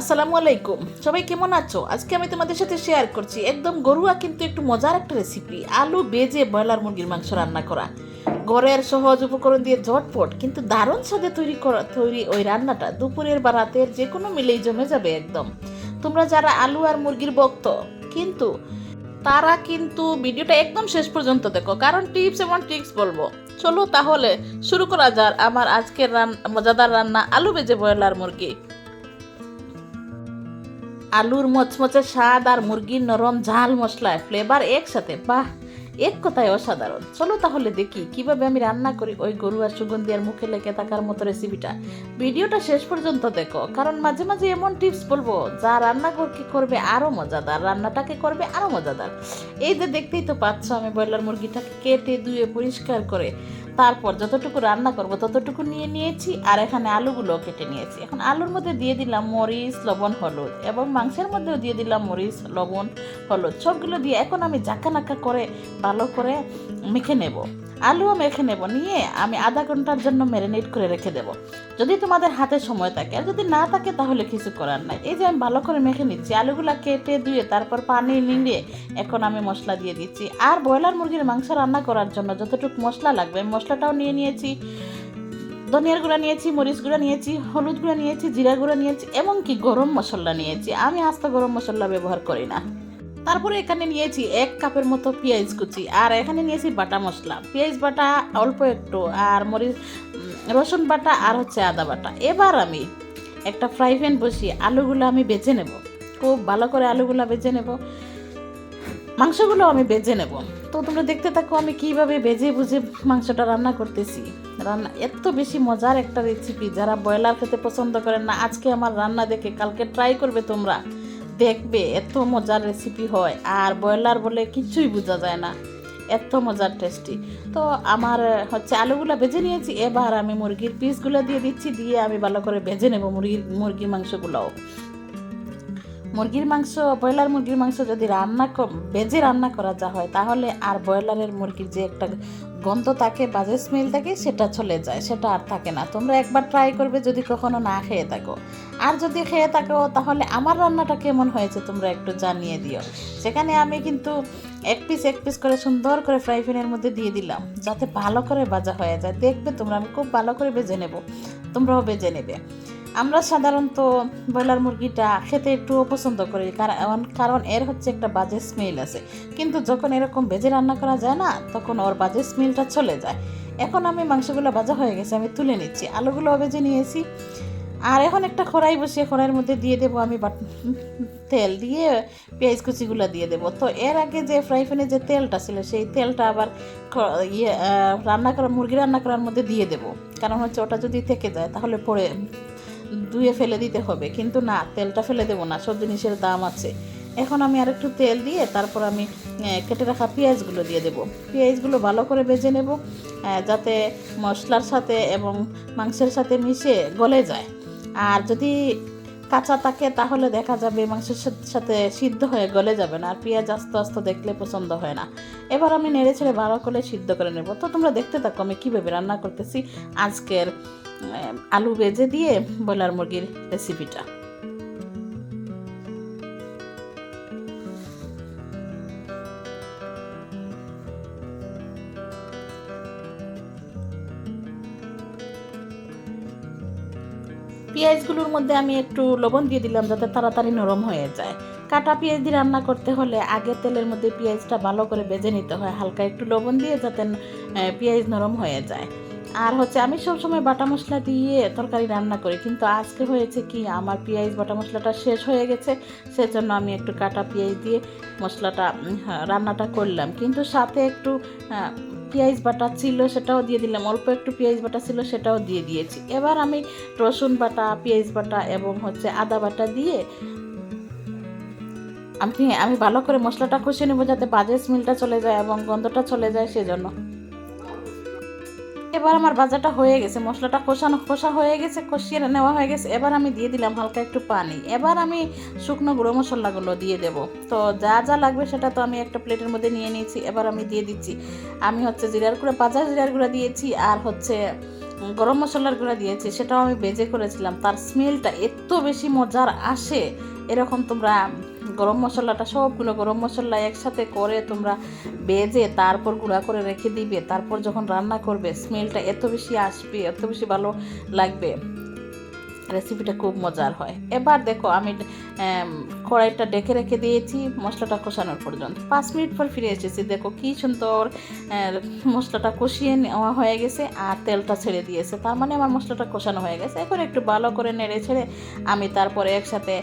আসসালামু আলাইকুম। সবাই কেমন আছো? আজকে আমি তোমাদের সাথে শেয়ার করছি একদম গরুয়া কিন্তু একটু মজার একটা রেসিপি আলু বেজে ব্রয়লার মুরগির মাংস রান্না করা। ঘরের সহজ উপকরণ দিয়ে ঝটপট কিন্তু দারুণ স্বাদে তৈরি করা, তৈরি ওই রান্নাটা দুপুরের বা রাতের যে কোনো মিলেই জমে যাবে একদম। তোমরা যারা আলু আর মুরগির ভক্ত, কিন্তু তারা কিন্তু ভিডিওটা একদম শেষ পর্যন্ত দেখো, কারণ টিপস এবং ট্রিক্স বলব। চলো তাহলে শুরু করা যাক আমার আজকের রান, মজাদার রান্না, আলু বেজে ব্রয়লার মুরগি। আলুর মচমচে স্বাদ আর মুরগির নরম ঝাল মশলায় ফ্লেভার একসাথে, বাহ! এক কথায় অসাধারণ। চলো তাহলে দেখি কীভাবে আমি রান্না করি ওই গরু আর সুগন্ধি আর মুখে লেগে থাকার মতো রেসিপিটা ভিডিওটা শেষ পর্যন্ত দেখো, কারণ মাঝে মাঝে এমন টিপস বলব, যা রান্না করবে আরও মজাদার, রান্নাটাকে করবে আরও মজাদার। এই যে দেখতেই তো পাচ্ছ আমি ব্রয়লার মুরগিটাকে কেটে ধুয়ে পরিষ্কার করে তারপর যতটুকু রান্না করব ততটুকু নিয়ে নিয়েছি, আর এখানে আলুগুলো কেটে নিয়েছি। এখন আলুর মধ্যে দিয়ে দিলাম মরিচ, লবণ, হলুদ এবং মাংসের মধ্যেও দিয়ে দিলাম মরিচ, লবণ, হলুদ। সবগুলো দিয়ে এখন আমি জাকা নাকা করে, ভালো করে মেখে নেব। আলুও মেখে নেব, নিয়ে আমি আধা ঘণ্টার জন্য ম্যারিনেট করে রেখে দেব। যদি তোমাদের হাতে সময় থাকে, আর যদি না থাকে তাহলে কিছু করার নাই। এই যে আমি ভালো করে মেখে নিচ্ছি, আলুগুলা কেটে ধুয়ে তারপর পানি নিংড়ে এখন আমি মশলা দিয়ে দিচ্ছি। আর ব্রয়লার মুরগির মাংস রান্না করার জন্য যতটুকু মশলা লাগবে মশলাটাও নিয়ে নিয়েছি। ধনিয়ার গুঁড়া নিয়েছি, মরিচ গুঁড়া নিয়েছি, হলুদ গুঁড়া নিয়েছি, জিরা গুঁড়া নিয়েছি, এমনকি গরম মশলা নিয়েছি। আমি আস্তা গরম মশলা ব্যবহার করি না। তারপরে এখানে নিয়েছি এক কাপের মতো পেঁয়াজ কুচি, আর এখানে নিয়েছি বাটা মশলা। পেঁয়াজ বাটা অল্প একটু, আর মরিচ রসুন বাটা, আর হচ্ছে আদা বাটা। এবার আমি একটা ফ্রাই প্যান বসিয়ে আলুগুলো আমি বেছে নেব। খুব ভালো করে আলুগুলো বেছে নেব। মাংসগুলো আমি বেজে নেব। তো তোমরা দেখতে থাকো আমি কীভাবে বেজে বুঝে মাংসটা রান্না করতেছি। রান্না, এত বেশি মজার একটা রেসিপি যারা ব্রয়লার খেতে পছন্দ করেন না, আজকে আমার রান্না দেখে কালকে ট্রাই করবে তোমরা। দেখবে, এত মজার রেসিপি হয় আর ব্রয়লার বলে কিছুই বোঝা যায় না। এত মজার টেস্টি তো আমার, হচ্ছে আলুগুলো ভেজে নিয়েছি, এবার আমি মুরগির পিসগুলো দিয়ে দিচ্ছি, দিয়ে আমি ভালো করে ভেজে নেব মুরগির মুরগির মাংসগুলোও। মুরগির মাংস, ব্রয়লার মুরগির মাংস যদি রান্না বেজে রান্না করা যা হয়, তাহলে আর ব্রয়লারের মুরগির যে একটা গন্ধ থাকে বাজে স্মেল থাকে সেটা চলে যায়, সেটা আর থাকে না। তোমরা একবার ট্রাই করবে যদি কখনো না খেয়ে থাকো। আর যদি খেয়ে থাকো, তাহলে আমার রান্নাটা কেমন হয়েছে তোমরা একটু জানিয়ে দিও। সেখানে আমি কিন্তু এক পিস এক পিস করে সুন্দর করে ফ্রাই প্যানের মধ্যে দিয়ে দিলাম, যাতে ভালো করে ভাজা হয়ে যায়। দেখবে তোমরা, আমি খুব ভালো করে বেজে নেব, তোমরাও বেজে নেবে। আমরা সাধারণত ব্রয়লার মুরগিটা খেতে একটু অপছন্দ করি কারণ কারণ এর হচ্ছে একটা বাজে স্মেল আছে। কিন্তু যখন এরকম ভেজে রান্না করা যায় না, তখন ওর বাজে স্মেলটা চলে যায়। এখন আমি মাংসগুলো ভাজা হয়ে গেছে, আমি তুলে নিচ্ছি। আলুগুলো ভেজে নিয়েছি। আর এখন একটা কড়াই বসিয়ে কড়াইয়ের মধ্যে দিয়ে দেবো আমি বাট তেল দিয়ে পেঁয়াজ কুচিগুলো দিয়ে দেবো। তো এর আগে যে ফ্রাই প্যানে যে তেলটা ছিল, সেই তেলটা আবার ইয়ে রান্না করা মুরগি রান্না করার মধ্যে দিয়ে দেবো। কারণ হচ্ছে ওটা যদি থেকে যায়, তাহলে পরে ধুয়ে ফেলে দিতে হবে। কিন্তু না, তেলটা ফেলে দেবো না, সব জিনিসের দাম আছে। এখন আমি আর একটু তেল দিয়ে তারপর আমি কেটে রাখা পেঁয়াজগুলো দিয়ে দেবো। পেঁয়াজগুলো ভালো করে বেজে নেব যাতে মশলার সাথে এবং মাংসের সাথে মিশে গলে যায়। আর যদি কাঁচা থাকে, তাহলে দেখা যাবে মাংসের সাথে- সিদ্ধ হয়ে গলে যাবে না, আর পেঁয়াজ আস্তে আস্তে দেখলে পছন্দ হয় না। এবার আমি নেড়ে ছেড়ে ভালো করে সিদ্ধ করে নেব। তো তোমরা দেখতে থাকো আমি কীভাবে রান্না করতেছি আজকের আলু ভেজে দিয়ে ব্রয়লার মুরগির রেসিপিটা পেঁয়াজগুলোর মধ্যে আমি একটু লবণ দিয়ে দিলাম যাতে তাড়াতাড়ি নরম হয়ে যায়। কাটা পেঁয়াজ দিয়ে রান্না করতে হলে আগে তেলের মধ্যে পেঁয়াজটা ভালো করে বেজে নিতে হয়। হালকা একটু লবণ দিয়ে যাতে পেঁয়াজ নরম হয়ে যায়। আর হচ্ছে আমি সবসময় বাটা মশলা দিয়ে তরকারি রান্না করি কিন্তু আজকে হয়েছে কি আমার পেঁয়াজ বাটা মশলাটা শেষ হয়ে গেছে সেজন্য আমি একটু কাটা পেঁয়াজ দিয়ে মশলাটা হ্যাঁ, রান্নাটা করলাম। কিন্তু সাথে একটু পেঁয়াজ বাটা ছিল সেটাও দিয়ে দিলাম অল্প একটু পেঁয়াজ বাটা ছিল সেটাও দিয়ে দিয়েছি। এবার আমি রসুন বাটা পেঁয়াজ বাটা এবং হচ্ছে আদা বাটা দিয়ে আমি আমি ভালো করে মশলাটা কষিয়ে নেব যাতে বাজে স্মেলটা চলে যায় এবং গন্ধটা চলে যায় সেজন্য। এবার আমার ভাজাটা হয়ে গেছে, মশলাটা কষানো কষা হয়ে গেছে, কষিয়ে নেওয়া হয়ে গেছে। এবার আমি দিয়ে দিলাম হালকা একটু পানি। এবার আমি শুকনো গুঁড়ো মশলাগুলো দিয়ে দেব। তো যা যা লাগবে সেটা তো আমি একটা প্লেটের মধ্যে নিয়ে নিয়েছি, এবার আমি দিয়ে দিচ্ছি। আমি হচ্ছে জিরার গুঁড়ো ভাজা জিরার গুঁড়ো দিয়েছি আর হচ্ছে গরম মশলার গুঁড়া দিয়েছি। সেটাও আমি বেজে করেছিলাম। তার স্মেলটা এত বেশি মজার আসে, এরকম তোমরা গরম মশলাটা সবগুলো গরম মশলা একসাথে করে তোমরা বেজে তারপর গুঁড়া করে রেখে দিবে। তারপর যখন রান্না করবে স্মেলটা এত বেশি আসবে, এত বেশি ভালো লাগবে। রেসিপিটা খুব মজার হয়। এবার দেখো আমি কড়াইটা ডেকে রেখে দিয়েছি মশলাটা কষানোর পর্যন্ত। পাঁচ মিনিট পর ফিরে এসেছি। দেখো কি সুন্দর মশলাটা কষিয়ে নেওয়া হয়ে গেছে আর তেলটা ছেড়ে দিয়েছে। তার মানে আমার মশলাটা কষানো হয়ে গেছে। এখন একটু ভালো করে নেড়ে ছেড়ে আমি তারপরে একসাথে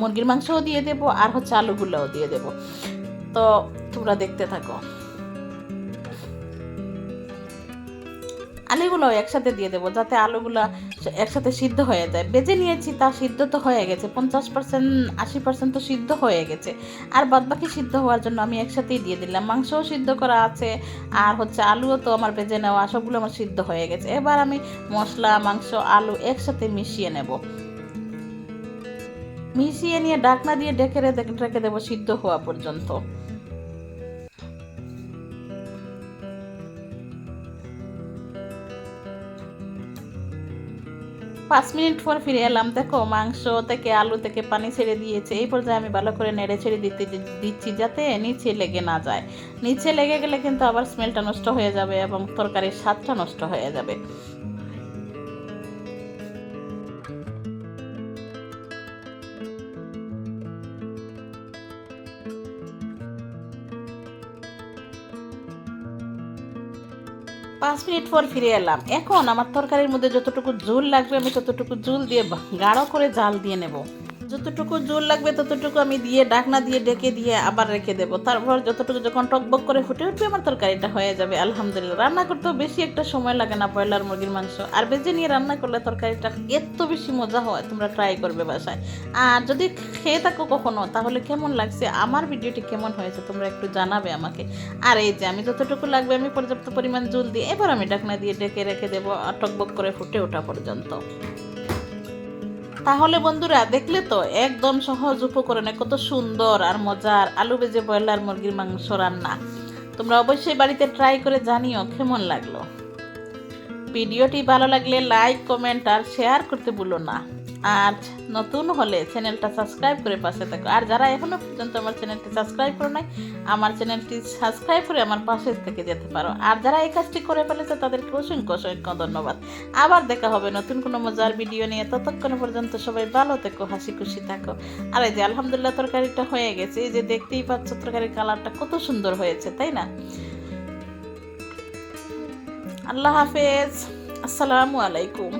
মুরগির মাংসও দিয়ে দেবো আর হচ্ছে আলুগুলোও দিয়ে দেবো। তো তোমরা দেখতে থাকো। আলুগুলো একসাথে দিয়ে দেবো যাতে আলুগুলো একসাথে সিদ্ধ হয়ে যায়। বেজে নিয়েছি, তা সিদ্ধ তো হয়ে গেছে, পঞ্চাশ পার্সেন্ট, আশি পার্সেন্ট তো সিদ্ধ হয়ে গেছে। আর বাদবাকি সিদ্ধ হওয়ার জন্য আমি একসাথেই দিয়ে দিলাম। মাংসও সিদ্ধ করা আছে, আর হচ্ছে আলুও তো আমার বেজে নেওয়া, সবগুলো আমার সিদ্ধ হয়ে গেছে। এবার আমি মশলা, মাংস, আলু একসাথে মিশিয়ে নেব। মিশিয়ে নিয়ে ডাকনা দিয়ে ডেকে রেখে দেবো সিদ্ধ হওয়া পর্যন্ত। পাঁচ মিনিট পর ফিরে এলাম। দেখো, মাংস থেকে আলু থেকে পানি ছেড়ে দিয়েছে। এই পর্যায়ে আমি ভালো করে নেড়ে ছেড়ে দিতে দিচ্ছি যাতে নিচে লেগে না যায়। নিচে লেগে গেলে কিন্তু আবার স্মেলটা নষ্ট হয়ে যাবে এবং তরকারির স্বাদটা নষ্ট হয়ে যাবে। পাঁচ মিনিট পর ফিরে এলাম। এখন আমার তরকারির মধ্যে যতটুকু ঝুল লাগবে, আমি ততটুকু ঝুল দিয়ে গাঢ় করে জাল দিয়ে নেব। যতটুকু জোর লাগবে ততটুকু আমি দিয়ে, ডাকনা দিয়ে, ডেকে দিয়ে আবার রেখে দেবো। তারপর যতটুকু যখন টকবক করে ফুটে উঠবে আমার তরকারিটা হয়ে যাবে, আলহামদুলিল্লাহ। রান্না করতেও বেশি একটা সময় লাগে না ব্রয়লার মুরগির মাংস। আর বেজে নিয়ে রান্না করলে তরকারিটা এত বেশি মজা হয়, তোমরা ট্রাই করবে বাসায়। আর যদি খেয়ে থাকো কখনো, তাহলে কেমন লাগছে? আমার ভিডিওটি কেমন হয়েছে তোমরা একটু জানাবে আমাকে। আর এই যে আমি যতটুকু লাগবে আমি পর্যাপ্ত পরিমাণ জল দিয়ে, এবার আমি ডাকনা দিয়ে ডেকে রেখে দেবো, আর টকবক করে ফুটে ওঠা পর্যন্ত। তাহলে বন্ধুরা, দেখলে তো একদম সহজ উপকরণে কত সুন্দর আর মজার আলু বেজে ব্রয়লার মুরগির মাংস রান্না। তোমরা অবশ্যই বাড়িতে ট্রাই করে জানিও কেমন লাগল। ভিডিওটি ভালো লাগলে লাইক, কমেন্ট আর শেয়ার করতে ভুলো না। আর নতুন হলে চ্যানেলটা সাবস্ক্রাইব করে পাশে থাকো। আর যারা এখনও পর্যন্ত আমার চ্যানেলটি সাবস্ক্রাইব করো নাই, আমার চ্যানেলটি সাবস্ক্রাইব করে আমার পাশে থেকে যেতে পারো। আর যারা এই কাজটি করে ফেলেছে, তাদেরকে অসংখ্য অসংখ্য ধন্যবাদ। আবার দেখা হবে নতুন কোনো মজার ভিডিও নিয়ে। ততক্ষণ পর্যন্ত সবাই ভালো থেকো, হাসি খুশি থাকো। আর এই যে আলহামদুলিল্লাহ তরকারিটা হয়ে গেছে, এই যে দেখতেই পাচ্ছ তরকারির কালারটা কত সুন্দর হয়েছে, তাই না? আল্লাহ হাফেজ। আসসালামু আলাইকুম।